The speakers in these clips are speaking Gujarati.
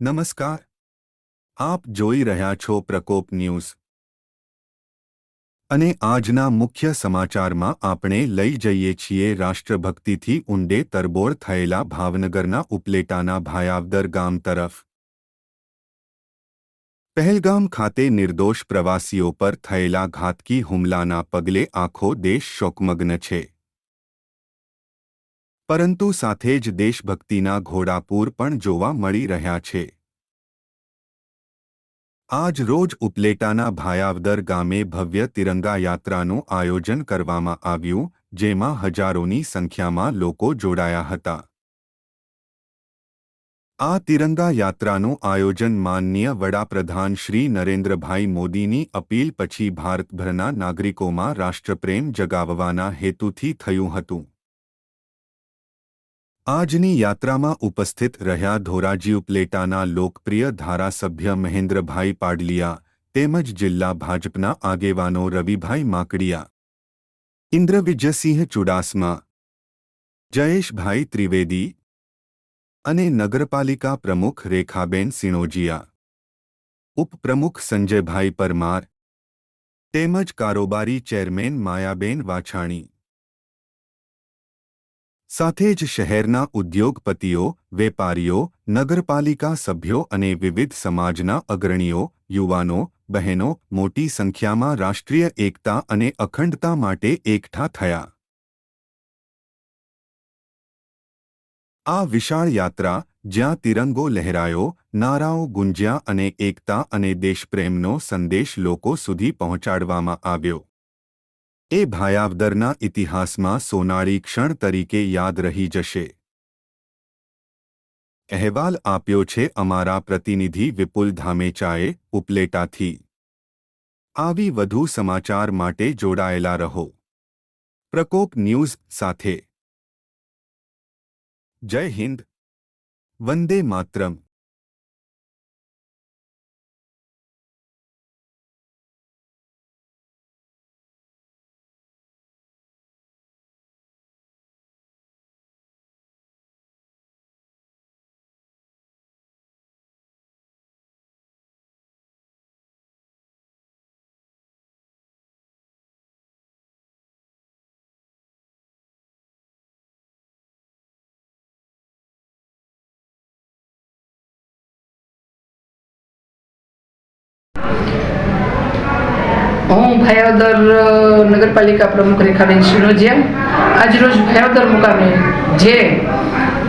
નમસ્કાર. આપ જોઈ રહ્યા છો પ્રકોપ ન્યૂઝ. અને આજના મુખ્ય સમાચારમાં આપણે લઈ જઈએ છીએ રાષ્ટ્રભક્તિથી ઊંડે તરબોળ થયેલા ભાવનગરના ઉપલેટાના ભાયાવદર ગામ તરફ. પહેલગામ ખાતે નિર્દોષ પ્રવાસીઓ પર થયેલા ઘાતકી હુમલાના પગલે આખો દેશ શોકમગ્ન છે. પરંતુ સાથે જ દેશભક્તિના ઘોડાપૂર પણ જોવા મળી રહ્યા છે. આજ રોજ ઉપલેટાના ભાયાવદર ગામે ભવ્ય તિરંગા યાત્રાનું આયોજન કરવામાં આવ્યું, જેમાં હજારોની સંખ્યામાં લોકો જોડાયા હતા. આ તિરંગા યાત્રાનું આયોજન માનનીય વડાપ્રધાન શ્રી નરેન્દ્રભાઈ મોદીની અપીલ પછી ભારતભરના નાગરિકોમાં રાષ્ટ્રપ્રેમ જગાવવાના હેતુથી થયું હતું. આજની યાત્રામાં ઉપસ્થિત રહ્યા ધોરાજી ઉપલેટાના લોકપ્રિય ધારાસભ્ય મહેન્દ્રભાઈ પાડલિયા તેમજ જિલ્લા ભાજપના આગેવાનો રવિભાઈ માકડિયા. ઇન્દ્રવિજયસિંહ ચુડાસમા, જયેશભાઈ ત્રિવેદી અને નગરપાલિકા પ્રમુખ રેખાબેન સિણોજીયા ઉપપ્રમુખ સંજયભાઈ પરમાર તેમજ કારોબારી ચેરમેન માયાબેન વાછાણી. સાથે જ શહેરના ઉદ્યોગપતિઓ, વેપારીઓ, નગરપાલિકા સભ્યો અને વિવિધ સમાજના અગ્રણીઓ, યુવાનો, બહેનો મોટી સંખ્યામાં રાષ્ટ્રીય એકતા અને અખંડતા માટે એકઠા થયા. આ વિશાળ યાત્રા, જ્યાં તિરંગો લહેરાયો, નારાઓ ગુંજ્યા અને એકતા અને દેશપ્રેમનો સંદેશ લોકો સુધી પહોંચાડવામાં આવ્યો. એ ભાયાવદરના ઇતિહાસમાં સોનાળી ક્ષણ તરીકે યાદ રહી જશે. અહેવાલ આપ્યો છે, અમારા પ્રતિનિધિ વિપુલ ધામેચાએ ઉપલેટાથી. આવી વધુ સમાચાર માટે જોડાયેલા રહો. પ્રકોપ ન્યૂઝ સાથે. જય હિન્દ. વંદે માતરમ. હું ભાયાવદર નગરપાલિકા પ્રમુખ રેખાબેન શિણોજિયા આજરોજ ભાયાવદર મુકામે જે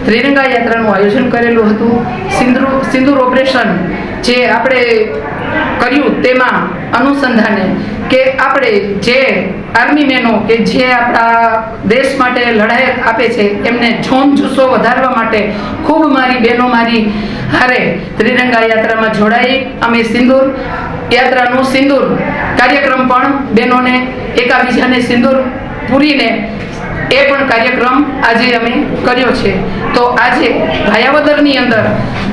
ત્રિરંગા યાત્રાનું આયોજન કરેલું હતું સિંદૂર સિંદૂર ઓપરેશન જે આપણે કર્યું તેમાં અનુસંધાને કે આપણે જે આર્મી મેનો કે જે આપણા દેશ માટે લડાઈ આપે છે, એમને જોમ જુસ્સો વધારવા માટે ખૂબ મારી બહેનો મારી હારે ત્રિરંગા યાત્રામાં જોડાઈ. અમે સિંદૂર, યાત્રાનું સિંદૂર કાર્યક્રમ પણ બહેનોને, એકાબીજાને સિંદૂર પૂરીને એ પણ કાર્યક્રમ આજે અમે કર્યો છે. તો આજે ભાયાવદરની અંદર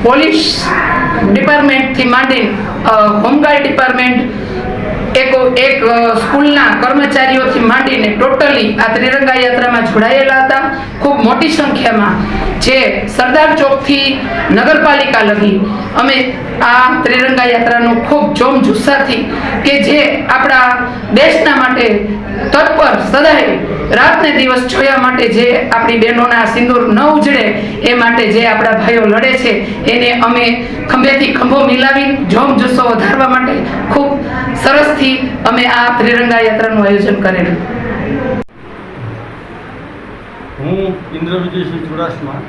પોલીસ ડિપાર્ટમેન્ટથી માંડી હોમગાર્ડ ડિપાર્ટમેન્ટ એક સ્કૂલના કર્મચારીઓથી માંડીને ટોટલી આ ત્રિરંગા યાત્રામાં જોડાયેલા હતા. ખૂબ મોટી સંખ્યામાં જે સરદાર ચોકથી નગરપાલિકા લગી અમે આ ત્રિરંગા યાત્રાનો ખૂબ જોમ જુસ્સાથી કે જે આપણા દેશના માટે તત્પર સદાય રાત ને દિવસ જોયા માટે જે આપણી બહેનોના સિંદૂર ન ઉજળે એ માટે જે આપણા ભાઈઓ લડે છે એને અમે ખંભેથી ખંભો મિલાવી જોમ જુસ્સો વધારવા માટે ખૂબ સરસથી અમે આ ત્રિરંગા યાત્રાનું આયોજન કરેલું. હું ઇન્દ્ર વિજયસિંહ ચુડાસમા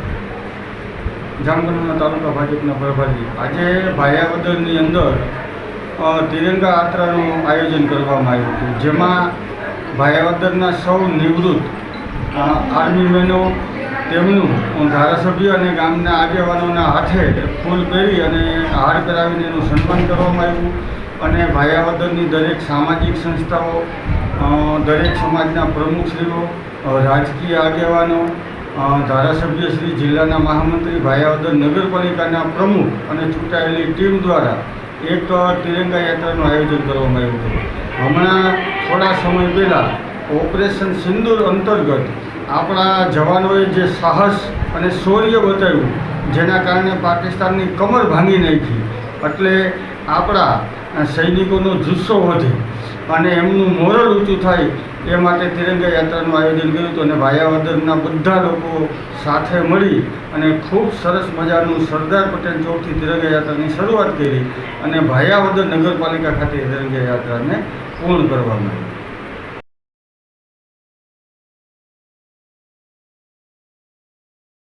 જામગઢના તાલુકા ભાજપના પ્રભારી. આજે ભાયાવદરની અંદર અ, તિરંગા યાત્રાનું આયોજન કરવામાં આવ્યું હતું. જેમાં ભાયાવદરના સૌ નિવૃત્ત આર્મી મેનો તેમનું ધારાસભ્ય અને ગામના આગેવાનોના હાથે ફૂલ પહેરી અને હાર પહેરાવીને એનું સન્માન કરવામાં આવ્યું અને ભાયાવદરની દરેક સામાજિક સંસ્થાઓ દરેક સમાજના પ્રમુખશ્રીઓ રાજકીય આગેવાનો ધારાસભ્ય શ્રી જિલ્લાના મહામંત્રી ભાયાવદર નગરપાલિકાના પ્રમુખ અને ચૂંટાયેલી ટીમ દ્વારા એક તિરંગા યાત્રાનું આયોજન કરવામાં આવ્યું હતું. હમણાં થોડા સમય પહેલાં ઓપરેશન સિંદૂર અંતર્ગત આપણા જવાનોએ જે સાહસ અને શૌર્ય બતાવ્યું, જેના કારણે પાકિસ્તાનની કમર ભાંગી નાખી. એટલે આપણા સૈનિકોનો જુસ્સો વધે અને એમનું મોરલ ઊંચું થાય એ માટે તિરંગા યાત્રાનું આયોજન કર્યું હતું અને ભાયાવદરના બધા લોકો સાથે મળી અને ખૂબ સરસ મજાનું સરદાર પટેલ ચોકથી તિરંગા યાત્રાની શરૂઆત કરી અને ભાયાવદર નગરપાલિકા ખાતે તિરંગા યાત્રાને પૂર્ણ કરવામાં આવી.